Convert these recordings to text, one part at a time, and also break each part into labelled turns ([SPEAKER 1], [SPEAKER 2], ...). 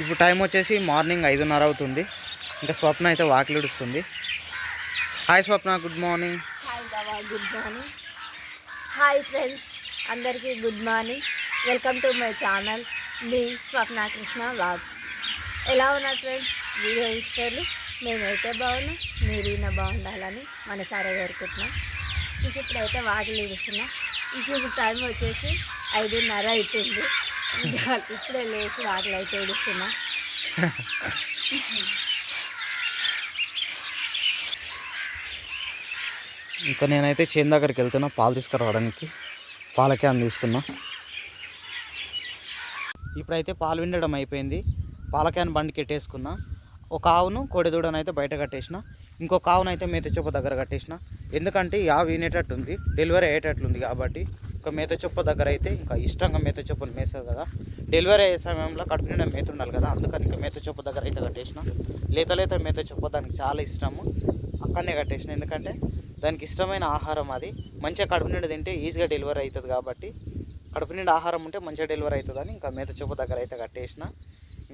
[SPEAKER 1] ఇప్పుడు టైం వచ్చేసి మార్నింగ్ ఐదున్నర అవుతుంది. ఇంకా స్వప్న అయితే వాకిలుడుస్తుంది hi Swapna good morning.
[SPEAKER 2] Hi బాబా గుడ్ మార్నింగ్. హాయ్ ఫ్రెండ్స్ అందరికీ good morning. Welcome to my channel me Swapna Krishna vlogs. ఎలా ఉన్నారు ఫ్రెండ్స్? వీడియో ఇస్తారు మేమైతే బాగున్నాం మీరు ఈయన బాగుండాలని మనసారా కోరుకుంటున్నాం. ఇంక ఇప్పుడైతే వాకిలు ఇస్తున్నాం ఇంక ఇప్పుడు టైం వచ్చేసి ఐదున్నర అవుతుంది. ఇప్పుడే లేచి వాకిలు అయితే ఏడుస్తున్నా.
[SPEAKER 1] ఇంకా నేనైతే చేను దగ్గరికి వెళ్తున్నా పాలు తీసుకురావడానికి. పాల క్యాన్ తీసుకున్నా. ఇప్పుడైతే పాలు విండడం అయిపోయింది. పాల క్యాన్ బండికి ఎట్టేసుకున్నా ఒక ఆవును కోడిదూడనైతే బయట కట్టేసిన. ఇంకొక ఆవునైతే మేత చూప దగ్గర కట్టేసిన. ఎందుకంటే ఈ ఆవు వినేటట్టుంది డెలివరీ అయ్యేటట్లుంది కాబట్టి. ఒక మేత చొప్ప దగ్గర అయితే ఇంకా ఇష్టంగా మేత చొప్పలు మేస్తుంది కదా. డెలివరీ అయ్యే సమయంలో కడుపు నిండా మేత ఉండాలి కదా. అందుకని ఇంకా మేత చొప్ప దగ్గర అయితే కట్టేసిన. లేత లేత మేత చొప్ప దానికి చాలా ఇష్టము. అక్కడనే కట్టేసిన. ఎందుకంటే దానికి ఇష్టమైన ఆహారం అది. మంచిగా కడుపు నిండా తింటే ఈజీగా డెలివరీ అవుతుంది కాబట్టి. కడుపు నిండా ఆహారం ఉంటే మంచిగా డెలివరీ అవుతుందని ఇంకా మేత చొప్ప దగ్గర అయితే కట్టేసిన.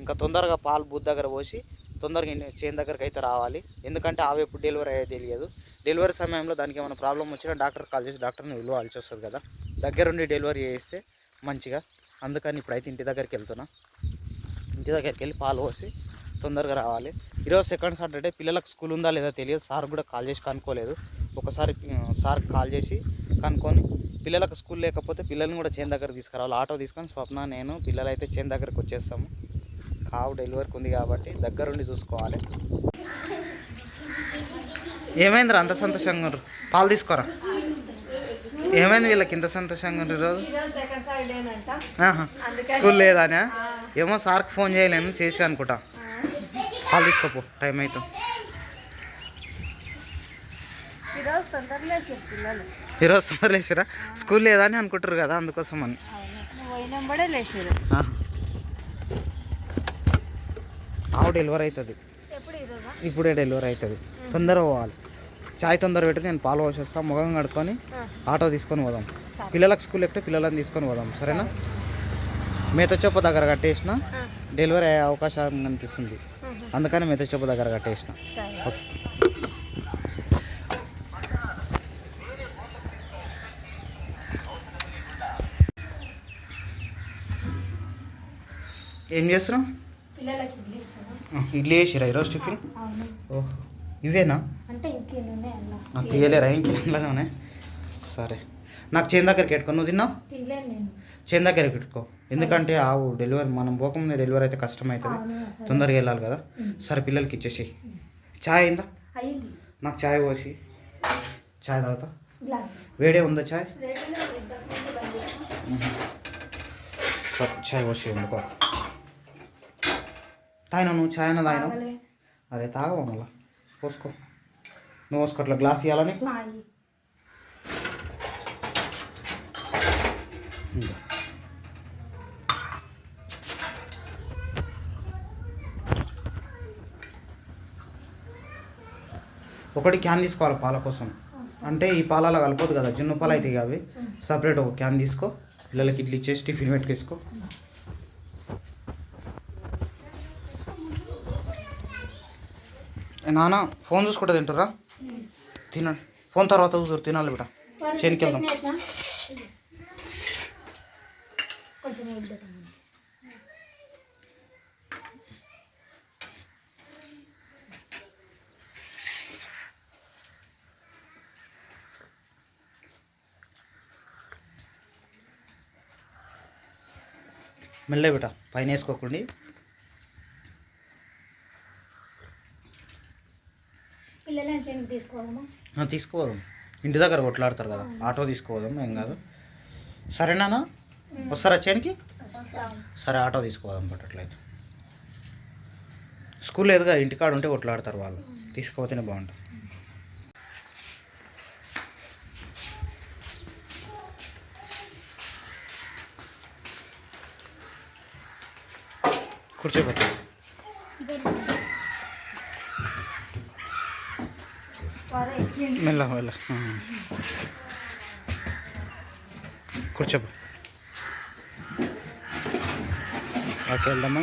[SPEAKER 1] ఇంకా తొందరగా పాలు బూత్ దగ్గర పోసి తొందరగా చేను దగ్గరికి అయితే రావాలి. ఎందుకంటే అవి ఎప్పుడు డెలివరీ అయ్యే తెలియదు. డెలివరీ సమయంలో దానికి ఏమైనా ప్రాబ్లం వచ్చినా డాక్టర్ కాల్ చేసి డాక్టర్ని విలువాల్సి వస్తుంది కదా. దగ్గరుండి డెలివరీ చేస్తే మంచిగా. అందుకని ఇప్పుడైతే ఇంటి దగ్గరికి వెళ్తున్నా. ఇంటి దగ్గరికి వెళ్ళి పాలు పోసి తొందరగా రావాలి. ఈరోజు సెకండ్ సాటర్డే పిల్లలకు స్కూల్ ఉందా లేదా తెలియదు. సార్ కూడా కాల్ చేసి కనుక్కోలేదు. ఒకసారి సార్ కాల్ చేసి కనుక్కొని పిల్లలకు స్కూల్ లేకపోతే పిల్లల్ని కూడా చేను దగ్గరకు తీసుకురావాలి. ఆటో తీసుకొని స్వప్న నేను పిల్లలు అయితే చేను దగ్గరకు వచ్చేస్తాము. కావు డెలివరీకి ఉంది కాబట్టి దగ్గరుండి చూసుకోవాలి. ఏమైందిరా అంత సంతోషంగా పాలు తీసుకోరా? ఏమైంది వీళ్ళకి ఇంత సంతోషంగా
[SPEAKER 2] అంట.
[SPEAKER 1] ఆహా. స్కూల్ లేదానే ఏమో సార్కి ఫోన్ చేయలేను చేసి అనుకుంటా పాలు తీసుకోపో టైం అవుతుంది
[SPEAKER 2] ఈరోజు
[SPEAKER 1] తొందర లేచిరా స్కూల్ లేదా అని అనుకుంటారు కదా అందుకోసం అని.
[SPEAKER 2] అవును. నువ్వు పోయినంబడే లేచారు
[SPEAKER 1] ఆహా. ఆవు డెలివరీ అవుతుంది. ఇప్పుడే డెలివరీ అవుతుంది. తొందరగా పోవాలి. చాయ్ తొందర పెట్టి నేను పాలు పోసేస్తాను ముఖం కడుక్కొని ఆటో తీసుకొని పోదాం. పిల్లలకు స్కూల్ ఎక్కితే పిల్లలని తీసుకొని పోదాం సరేనా? మేత చొప్ప దగ్గర కట్టేసిన డెలివరీ అయ్యే అవకాశం కనిపిస్తుంది. అందుకని మేత చొప్ప దగ్గర కట్టేసిన. ఏం చేస్తున్నావు?
[SPEAKER 2] పిల్లలకి ఇడ్లీ
[SPEAKER 1] వేసిరా ఈరోజు టిఫిన్? ఓహ్. ఇవేనా? నాకు తీయలేరా? ఇంకేంట్లోనే సరే. నాకు చేను దగ్గరికి పెట్టుకో. నువ్వు తిన్నావు? చేను దగ్గరికి పెట్టుకో. ఎందుకంటే ఆవు డెలివరీ మనం పోకముందే డెలివరీ అయితే కష్టం అవుతుంది తొందరగా వెళ్ళాలి కదా. సరే పిల్లలకి ఇచ్చేసి చాయ్ అయిందా? నాకు చాయ్ పోసి. చాయ్ తాగుతా. వేడే ఉందా. సరే చాయ్ పోసి ఎందుకో తాగినా నువ్వు? అన్న తాగినావు?
[SPEAKER 2] తాగలే.
[SPEAKER 1] అరే తాగవా మళ్ళా? పోసుకో. నువ్వు అట్లా గ్లాస్ ఇవ్వాలా నీకు?
[SPEAKER 2] నాయి.
[SPEAKER 1] ఇంకా. ఒకటి క్యాన్ తీసుకోవాలి పాల కోసం? అంటే ఈ పాలలో కలపదు కదా జున్ను పాలు అయితే అవి. సపరేట్ ఒక క్యాన్ తీసుకో. పిల్లలకి ఇట్లా ఇచ్చేసి టిఫిన్ పెట్టుకేసుకో నాన్న ఫోన్ చూసుకుంటా తింటారా తినండి ఫోన్ తర్వాత చూసారు తినాలి బిడ్డ. చేనికి వెళ్దాం. మెల్లే బిడ్డ పైన వేసుకోకండి
[SPEAKER 2] పిల్లలని చేనికి తీసుకోవాలమ్మా
[SPEAKER 1] తీసుకుపోదాం ఇంటి దగ్గర కొట్లాడతారు కదా ఆటో తీసుకుపోదాం ఏం కాదు. సరేనా వస్తారా చేనికి? సరే ఆటో తీసుకుపోదాం పట్టట్లయితే స్కూల్ లేదుగా ఇంటికాడ ఉంటే కొట్లాడతారు వాళ్ళు. తీసుకుపోతేనే బాగుంటుంది. కూర్చోబెట్టాలి మెల్ల మెల్ల. కూర్చోబో ఓకే వెళ్దామా.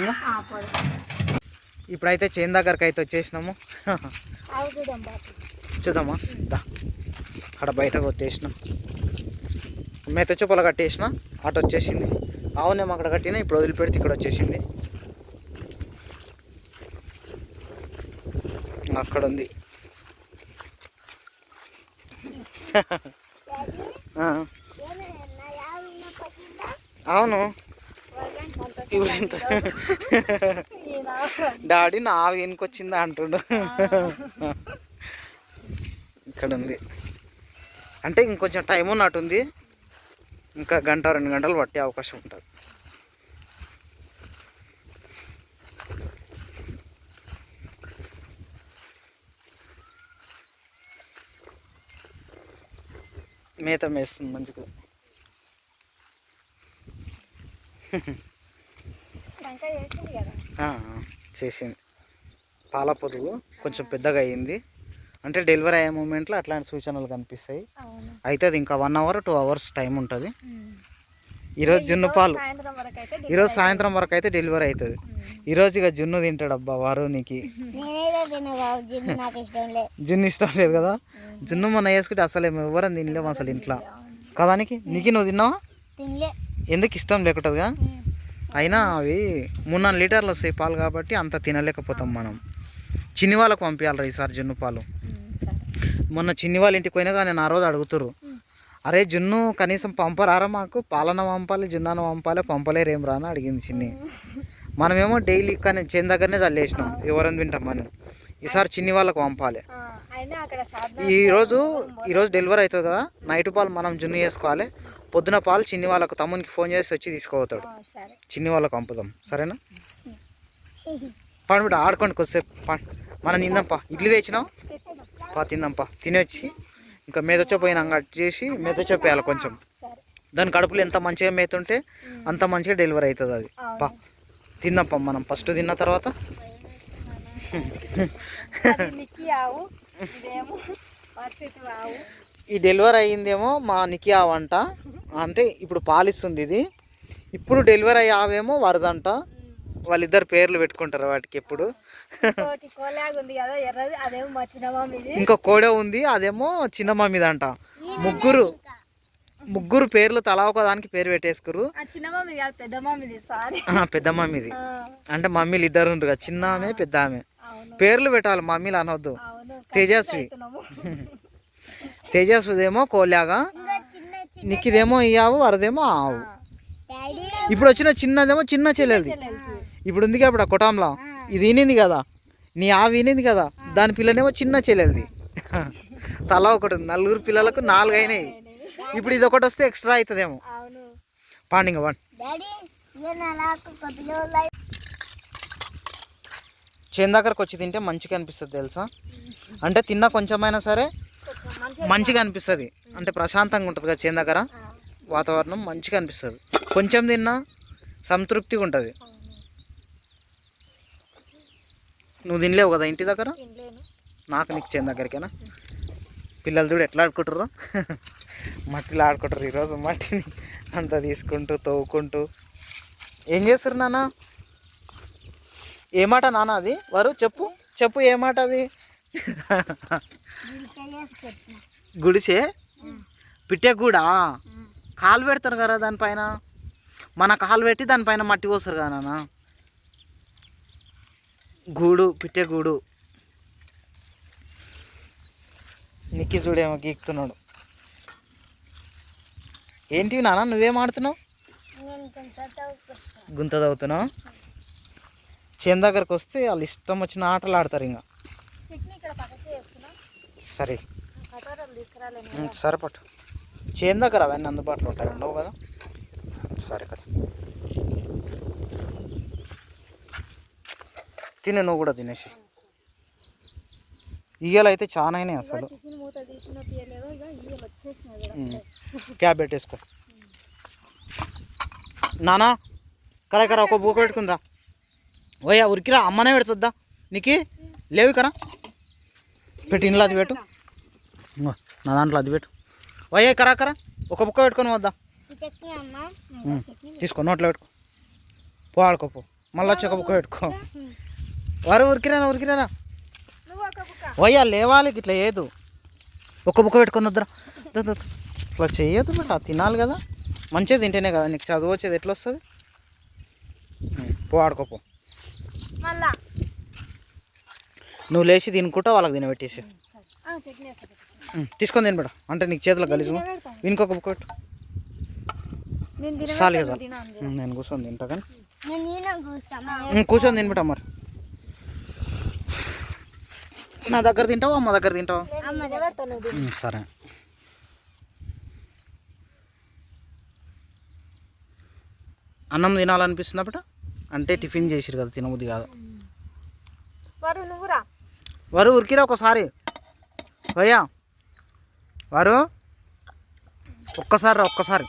[SPEAKER 1] ఇప్పుడైతే చేను దగ్గరికి అయితే వచ్చేసినాము. చూద్దామా? దా. అక్కడ బయట కొట్టేసిన. మెత్త చూపలు కట్టేసిన అటు వచ్చేసింది. అవునేమో అక్కడ కట్టిన ఇప్పుడు వదిలిపెడితే ఇక్కడ వచ్చేసింది. అక్కడ ఉంది ఆ, అవును. ఇప్పుడు డాడీ నా వెనుకొచ్చిందా అంటుండు. ఇక్కడ ఉంది అంటే ఇంకొంచెం టైం ఉన్నట్టుంది. ఇంకా గంట రెండు గంటలు పట్టే అవకాశం ఉంటుంది. మేత మేస్తుంది మంచిగా.
[SPEAKER 2] చేసింది
[SPEAKER 1] పాల పొదుగు కొంచెం పెద్దగా అయ్యింది. అంటే డెలివరీ అయ్యే మూమెంట్లో అట్లాంటి సూచనలు కనిపిస్తాయి. అయితే అది ఇంకా one hour two hours time ఉంటుంది. ఈరోజు జున్ను పాలు ఈరోజు సాయంత్రం వరకు అయితే డెలివరీ అవుతుంది. ఈరోజు ఇక జున్ను తింటాడు అబ్బా వారు నీకు
[SPEAKER 2] జిన్ను ఇష్టం లేదు
[SPEAKER 1] కదా? జున్ను మొన్న వేసుకుంటే అసలు ఎవరని తినలేము అసలు ఇంట్లో. కదా నీకు? నువ్వు తిన్నావా? ఎందుకు ఇష్టం లేకుంటుందిగా? అయినా అవి మూడు నాలుగు లీటర్లు వస్తాయి పాలు కాబట్టి అంత తినలేకపోతాం మనం. చిన్ని వాళ్ళకు పంపించాలి ఈసారి జున్ను పాలు. మొన్న చిన్ని వాళ్ళ ఇంటికి పోయినా కానీ నేను ఆ రోజు అడుగుతుర్రు. అరే జున్ను కనీసం పంపరారా మాకు? పాలన పంపాలి జున్నాన పంపాలి పంపలేరు ఏం రా అని అడిగింది చిన్ని. మనమేమో డైలీ కానీ చేను దగ్గరనే చల్లేసినాం. ఎవరని వింటాం మనం. ఈసారి చిన్ని వాళ్ళకు పంపాలి. ఈరోజు ఈరోజు డెలివరీ అవుతుంది కదా? నైట్ పాలు మనం జున్ను చేసుకోవాలి. పొద్దున పాలు చిన్ని వాళ్ళకు తమ్మునికి ఫోన్ చేసి వచ్చి
[SPEAKER 2] సరే.
[SPEAKER 1] చిన్ని వాళ్ళకు పంపుదాం. సరేనా? పండు బిడ్డ ఆడుకోండి కొద్దిసేపు. మనం తిందాంపా ఇడ్లీ తెచ్చినాం. పా తిందాంపా తినొచ్చి ఇంకా మేత పోయినా కట్ చేసి మేత వేయాలి కొంచెం. దాని కడుపులో ఎంత మంచిగా మేత ఉంటే అంత మంచిగా డెలివరీ అవుతుంది అది. పా. తిందాంపా మనం. ఫస్ట్ తిన్న తర్వాత
[SPEAKER 2] అది నిక్కి ఆవు ఇదేమో పరిస్థితి ఆవు
[SPEAKER 1] ఈ డెలివరీ అయ్యిందేమో మా నికి ఆవంట అంటే. ఇప్పుడు పాలిస్తుంది ఇది. ఇప్పుడు డెలివరీ అయ్యే ఆవేమో వరదంట. వాళ్ళిద్దరు పేర్లు పెట్టుకుంటారు వాటికి ఎప్పుడు.
[SPEAKER 2] చిన్నమ్మ
[SPEAKER 1] ఇంకో కోడె ఉంది అదేమో చిన్న మమ్మీదంట ముగ్గురు. ముగ్గురు పేర్లు తలా ఒక దానికి పేరు పెట్టేసుకురు
[SPEAKER 2] పెద్ద మమ్మీది
[SPEAKER 1] అంటే మమ్మీలు ఇద్దరు కదా చిన్న ఆమె పెద్ద ఆమె. పేర్లు పెట్టాలి మమ్మీలు అనొద్దు.
[SPEAKER 2] అవును
[SPEAKER 1] తేజస్వి. తేజస్విదేమో కోలాగా నిక్కిదేమో ఆవు వరదేమో ఆవు. ఇప్పుడు వచ్చిన చిన్నదేమో చిన్న చెల్లెది ఇప్పుడు ఉంది అప్పుడు ఆ కొటాంలో. ఇది ఈనింది కదా. నీ ఆవి ఈనింది కదా. దాని పిల్లనేమో చిన్న చెల్లెది తల ఒకటి. నలుగురు పిల్లలకు నాలుగు అయినాయి ఇప్పుడు ఇది ఒకటి వస్తే ఎక్స్ట్రా అవుతుందేమో
[SPEAKER 2] అవును.
[SPEAKER 1] పాండింగ వాడు చేను దగ్గరకు వచ్చి తింటే మంచిగా అనిపిస్తుంది తెలుసా? అంటే తిన్నా కొంచెమైనా సరే
[SPEAKER 2] మంచిగా
[SPEAKER 1] అనిపిస్తుంది. అంటే ప్రశాంతంగా ఉంటుంది కదా చేను దగ్గర? వాతావరణం మంచిగా అనిపిస్తుంది. కొంచెం తిన్నా సంతృప్తిగా ఉంటుంది. నువ్వు తినలేవు కదా ఇంటి దగ్గర? నాకు నీకు చేను దగ్గరికేనా? పిల్లలు చూడు ఎట్లా ఆడుకుంటారు మట్టిలో ఆడుకుంటారు ఈరోజు మట్టిని. అంతా తీసుకుంటూ తవ్వుకుంటూ. ఏం చేస్తారు నాన్న? ఏ మాట నాన్న అది? వారు చెప్పు. చెప్పు ఏ మాట అది? గుడిసే? పిట్టేకూడా కాలు పెడతారు కదా దానిపైన? మన కాలు పెట్టి దానిపైన మట్టి పోస్తారు కదా నాన్న? గూడు పిట్టే గూడు. నిక్కి చూడేమో గీక్తున్నాడు. ఏంటివి నాన్న నువ్వేం ఆడుతున్నావు. గుంత తవ్వుతున్నావు? చేను దగ్గరకు వస్తే వాళ్ళు ఇష్టం వచ్చిన ఆటలు ఆడతారు ఇంకా. సరే. సరిపట్టు చేను దగ్గర అవన్నీ అందుబాటులో ఉంటాయి ఉండవు కదా? సరే కదా. తినే నువ్వు కూడా తినేసి. ఈగలు అయితే చాలా అయినాయి అసలు. క్యాబ్ పెట్టేసుకో. నానా కరా కరా ఒక బూక పెట్టుకుందా ఓయా ఉరికిరా అమ్మనే పెడుతుందా నీకు? లేవు కరా పెట్టి ఇంట్లో అది పెట్టు. నా దాంట్లో అది పెట్టు. ఓయే కరా కరా ఒక బుక్క పెట్టుకొని వద్దా. తీసుకో నోట్లో పెట్టుకో. పో ఆడుకోపో మళ్ళీ వచ్చి ఒక బుక్క పెట్టుకో. వారు ఉరికిరానా
[SPEAKER 2] బుక్క
[SPEAKER 1] వయ్యా లేవాలి ఇట్లా ఏదు. ఒక్క బుక్క పెట్టుకొని వద్దురా. ఇట్లా చేయొద్దు బట్ తినాలి కదా. మంచిగా తింటేనే కదా నీకు చదువు వచ్చేది ఎట్లా వస్తుంది పో. ఆడుకోపో నువ్వు లేచి తినుకుంటా వాళ్ళకి తినబెట్టేసి. తీసుకొని తినబెడ అంటే నీకు చేతిలో గలీజు ఇంకొక బుక్క పెట్టు. చాలు కదా నేను కూర్చొని తింటా కానీ. కూర్చొని. తినబెట్టా మరి. నా దగ్గర తింటావా అమ్మ దగ్గర తింటావా? సరే. అన్నం తినాలనిపిస్తున్నప్పుడు అంటే టిఫిన్ చేసిరు కదా తినబుద్ది కాదు.
[SPEAKER 2] వారు నువ్వురా
[SPEAKER 1] వారు ఉరికిరా ఒకసారి. భయ్యా వారు. ఒక్కసారి ఒక్కసారి.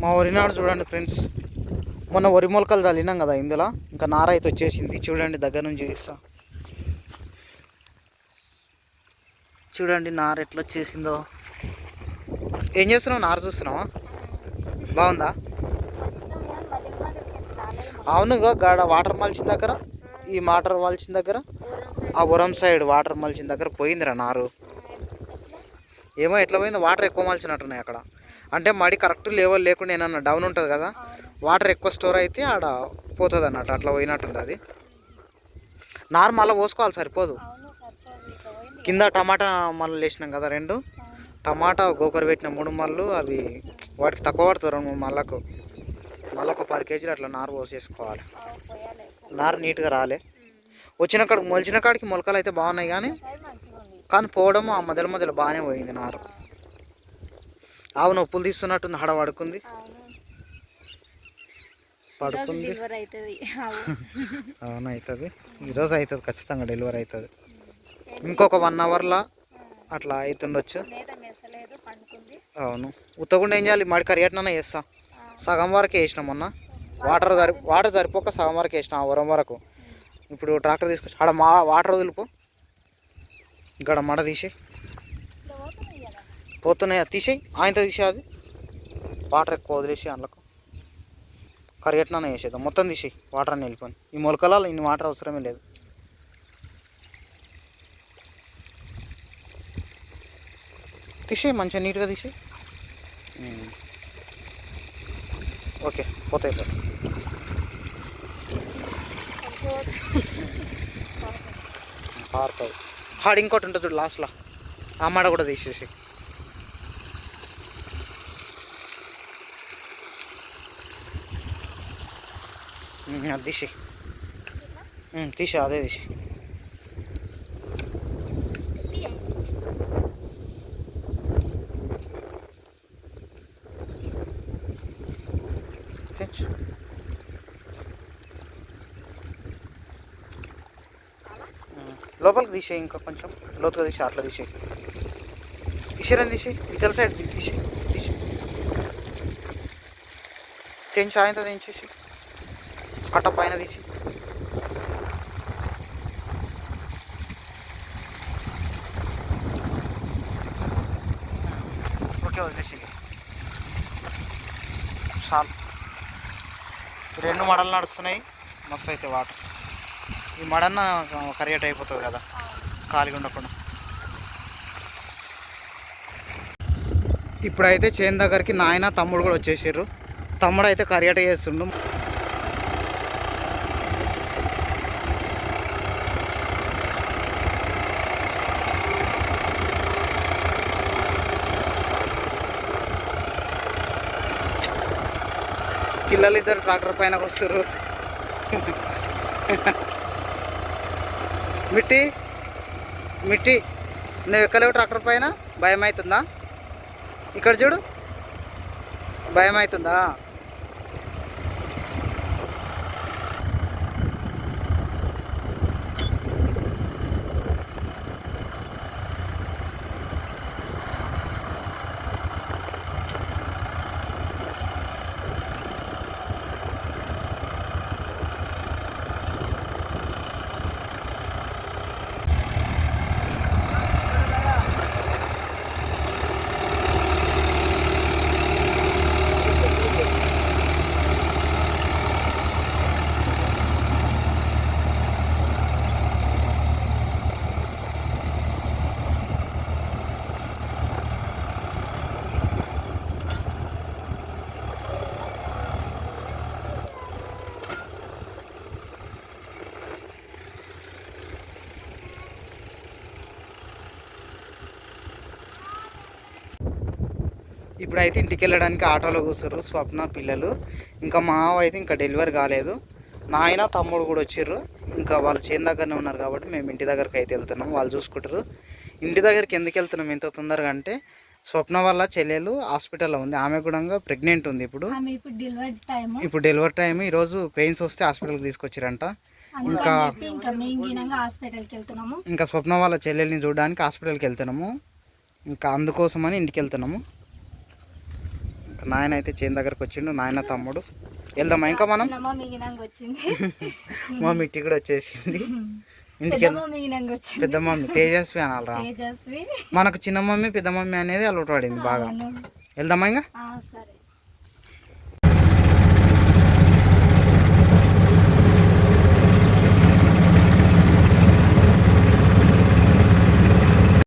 [SPEAKER 1] మా వరినాడు చూడండి ఫ్రెండ్స్. మొన్న వరి మొలకలు చల్లినాం కదా ఇందులో. ఇంకా నార అయితే వచ్చేసింది. చూడండి దగ్గర నుంచి చూపిస్తా. చూడండి నార ఎట్లా వచ్చేసిందో. ఏం చేస్తున్నావు? నార చూస్తున్నావా? బాగుందా? అవును గాడ వాటర్ మలిచిన దగ్గర ఈ వాటర్ మలిచిన దగ్గర ఆ ఉరం సైడ్ వాటర్ మలిచిన దగ్గర పోయిందిరా నారు. ఏమో ఎట్లా పోయింది? వాటర్ ఎక్కువ మలిచినట్టున్నాయి అక్కడ. అంటే మడి కరెక్ట్ లెవెల్ లేకుండా ఏమన్నా డౌన్ ఉంటుంది కదా? వాటర్ ఎక్కువ స్టోర్ అయితే ఆడ పోతుంది అన్నట్టు అట్లా పోయినట్టుంది అది. నారు మళ్ళీ పోసుకోవాలి సరిపోదు. కింద టమాటా మళ్ళీ వేసినాం కదా రెండు. టమాటా గోకర పెట్టిన మూడు మళ్ళు అవి వాటికి తక్కువ పడుతుంది రెండు మూడు మళ్ళకు. మళ్ళీ ఒక పది కేజీలు అట్లా నారు పోసేసుకోవాలి. నారు నీట్గా రాలే. వచ్చిన కాడికి మొలిచిన కాడికి మొలకలు అయితే బాగున్నాయి కానీ కానీ పోవడం ఆ మధ్యలో మధ్యలో బాగానే పోయింది నారు. ఆవు నొప్పులు తీస్తున్నట్టుంది హడ
[SPEAKER 2] అవుతుంది.
[SPEAKER 1] అవును. అవుతుంది. ఈరోజు అవుతుంది ఖచ్చితంగా డెలివరీ అవుతుంది. ఇంకొక వన్ అవర్లో అట్లా అవుతుండొచ్చు. అవును. ఉత్తకుండా ఏం చేయాలి? మడి కరియట్నన్నా చేస్తా. సగం వరకు వేసిన మొన్న. వాటర్ సరి వాటర్ సరిపోక సగం వరకు వేసిన ఆ వరం వరకు. ఇప్పుడు ట్రాక్టర్ తీసుకొచ్చి ఆడ మా వాటర్ వదిలిపో ఇక్కడ మడ తీసి పోతున్నాయి? తీసేయి. ఆయనతో తీసే అది. వాటర్ ఎక్కువ వదిలేసి అందులోకి. కరియట్నన్నా వేసేద్దాం మొత్తం తీసేయి వాటర్ అని వెళ్ళిపోయి ఈ మొలకలలో ఇన్ని వాటర్ అవసరమే లేదు. తీసేయి మంచిగా నీట్గా తీసేయి. ఓకే పోతాయి పోతాయి. పారుతుంది హాడ్ ఇంకోటి ఉంటుంది చూడు లాస్ట్లో ఆ మాడ కూడా తీసేసి అది తీసి తీసి అదే తీసి తెచ్చు లోపలికి తీసేయి ఇంకా కొంచెం లోతుగా తీసి అట్లా తీసేయి తీసేరని తీసి ఇతర సైడ్ తీసి తీసి తెంచి ఆయనతో తెంచేసి కట్ట పైన తీసి. ఓకే వదిలేసి చాలు. రెండు మడలు నడుస్తున్నాయి. మస్తు అయితే వాటర్. ఈ మడన్న కరియట్ అయిపోతుంది కదా. ఖాళీగా ఉండకుండా. ఇప్పుడైతే చేను దగ్గరికి నాయన తమ్ముడు కూడా వచ్చేసారు తమ్ముడు అయితే కరిగేట చేస్తుండు. పిల్లలు ఇద్దరు ట్రాక్టర్ పైన వస్తారు మిట్టి మిట్టి నువ్వు ఎక్కలేవు ట్రాక్టర్ పైన? భయం అవుతుందా ఇక్కడ చూడు. భయం అవుతుందా ఇప్పుడైతే ఇంటికి వెళ్ళడానికి ఆటోలో కూర్చుర్రు స్వప్న పిల్లలు. ఇంకా మా ఆవ అయితే ఇంకా డెలివరీ కాలేదు. నాయన తమ్ముడు కూడా వచ్చిర్రు. ఇంకా వాళ్ళు చేను దగ్గరనే ఉన్నారు కాబట్టి మేము ఇంటి దగ్గరికి అయితే వెళ్తున్నాం. వాళ్ళు చూసుకుంటారు ఇంటి దగ్గరికి ఎందుకు వెళ్తున్నాం? ఎంత తొందరగా అంటే స్వప్న వల్ల చెల్లెలు హాస్పిటల్లో ఉంది. ఆమె కూడా ప్రెగ్నెంట్ ఉంది ఇప్పుడు.
[SPEAKER 3] ఇప్పుడు డెలివరీ టైం
[SPEAKER 1] ఈరోజు పెయిన్స్ వస్తే హాస్పిటల్కి తీసుకొచ్చిరంట. ఇంకా
[SPEAKER 3] ఇంకా
[SPEAKER 1] స్వప్న వాళ్ళ చెల్లెల్ని చూడడానికి హాస్పిటల్కి వెళ్తున్నాము. ఇంకా అందుకోసమని ఇంటికి వెళ్తున్నాము. నాయన అయితే చేను దగ్గరకు వచ్చిండు నాయన తమ్ముడు. వెళ్దామా ఇంకా మనం? మా మిట్టి కూడా వచ్చేసింది. ఇంటికి పెద్ద మమ్మీ తేజస్వి అనాలరా మనకు చిన్న మమ్మీ పెద్ద మమ్మీ అనేది అలవాటు పడింది బాగా. వెళ్దామా ఇంకా?